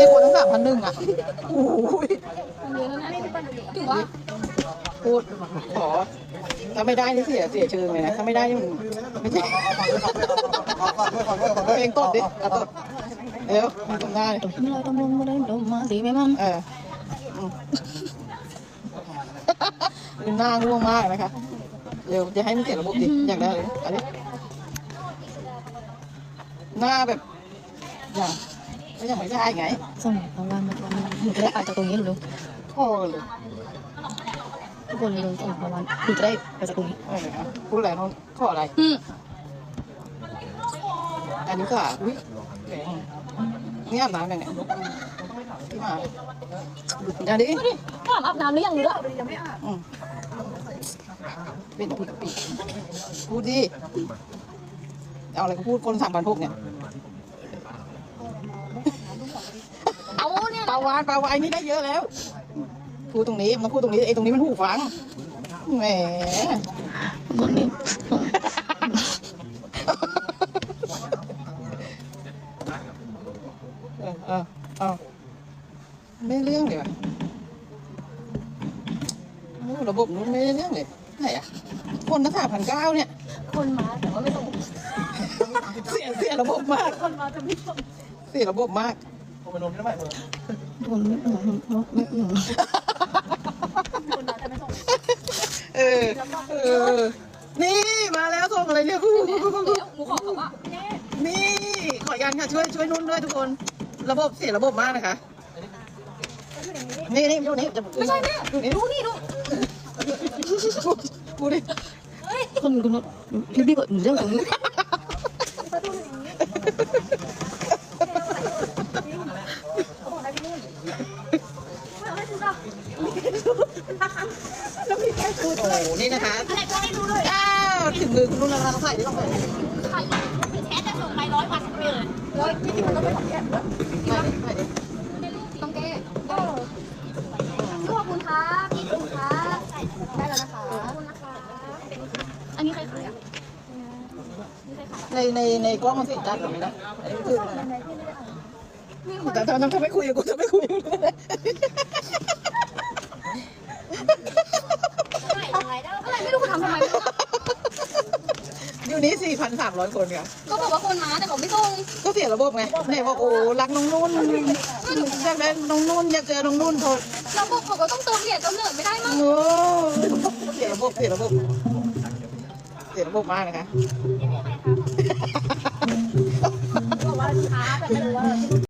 นี่ยคนทั้งสามพันหนึ่งอะโอ้ยถือว่าพูดขอถ้าไม่ได้นี่เสียเสียเชิงเลยนะถ้าไม่ได้นี่มึงไม่ใช่เพลงตดดิเอาตดเดี๋ยวมีตรงหน้าเลยไม่ลอยต้องลงมาได้ลงมาดีไหมมั่งเออดูหน้าง่วงมากนะคะเดี๋ยวจะให้มันเสียระบบดิอยากได้เลยอันนี้หน้าแบบอย่าง ก็ยังไม่ได้ไงส่งเอาวันมันหนูจะได้ไปจากตรงนี้หนูลุงโอ้เลยทุกคนลุงส่งเอาะวันหนูจะได้ไปจากตรงนี้เออพูดอะไรน้องข้ออะไรอืมอันนี้ก็อุ้ยแหมนี่อาบน้ำยังเนี่ยที่มาดูดิถามอาบน้ำหรือยังหรืออืมเป็นพูดปีพูดดิเอาอะไรก็พูดคนสามพันพวกเนี่ย เอาเนี่ย ปลาวานปลาวานนี่ได้เยอะแล้วพูดตรงนี้มาพูดตรงนี้ไอ้ตรงนี้มันหูฟังแหมตรงนี้เออเออเออไม่เรื่องเลยว่ะโอ้ระบบนู้นไม่ได้เรื่องเลยไหนอะคนละสามพันเก้าเนี่ย คนมาแต่ว่าไม่ส่งเสียเสียระบบมาก คนมาจะไม่ส่งเสียระบบมาก คนไม่ไม่ไม่เออเออ นี่มาแล้วส่งอะไรเนี่ยหนูขอเขาว่านี่ขอยันค่ะช่วยช่วยนุ่นด้วยทุกคน ระบบเสียระบบมากนะคะนี่นี่ดูนี่จะไม่ใช่แม่ดูนี่ดูนี่ดูพูดิคนคนพี่พี่ก็หนูเรื่องตรงนี้ โอ้โหนี่นะคะอ้าวถึงมือคุณนุ่นแล้วนะใส่ได้ต้องใส่ดิแชทจะส่งไปร้อยวันเลยเลยจริงๆมันต้องเป็นของแกใส่ดิใส่ดิต้องแก้ขอบคุณครับพี่ขอบคุณครับได้แล้วนะคะขอบคุณนะคะอันนี้ใครขายอะในในในกล้องมันสีจัดหรือไม่นะอันนี้คืออะไรนะแต่ทำไมทำไมคุยกับกูทำไมคุยกับกู อะไรไม่รู้คุณ ทำทำไมไม่รู้อยู่นี้สี่พันสามร้อยคนค่ะก็บอกว่าคนมาแต่เขาไม่ส่งก็เสียระบบไงไหนบอกโอ้รักน้องนุ่นอยากได้น้องนุ่นอยากเจอน้องนุ่นโทษระบบเขาก็ต้องเติมเหรียญเติมเหลืองไม่ได้มั้งโอ้เสียระบบเสียระบบเสียระบบมากนะคะ บอกว่าลูกค้าแต่ไม่รู้ว่าที่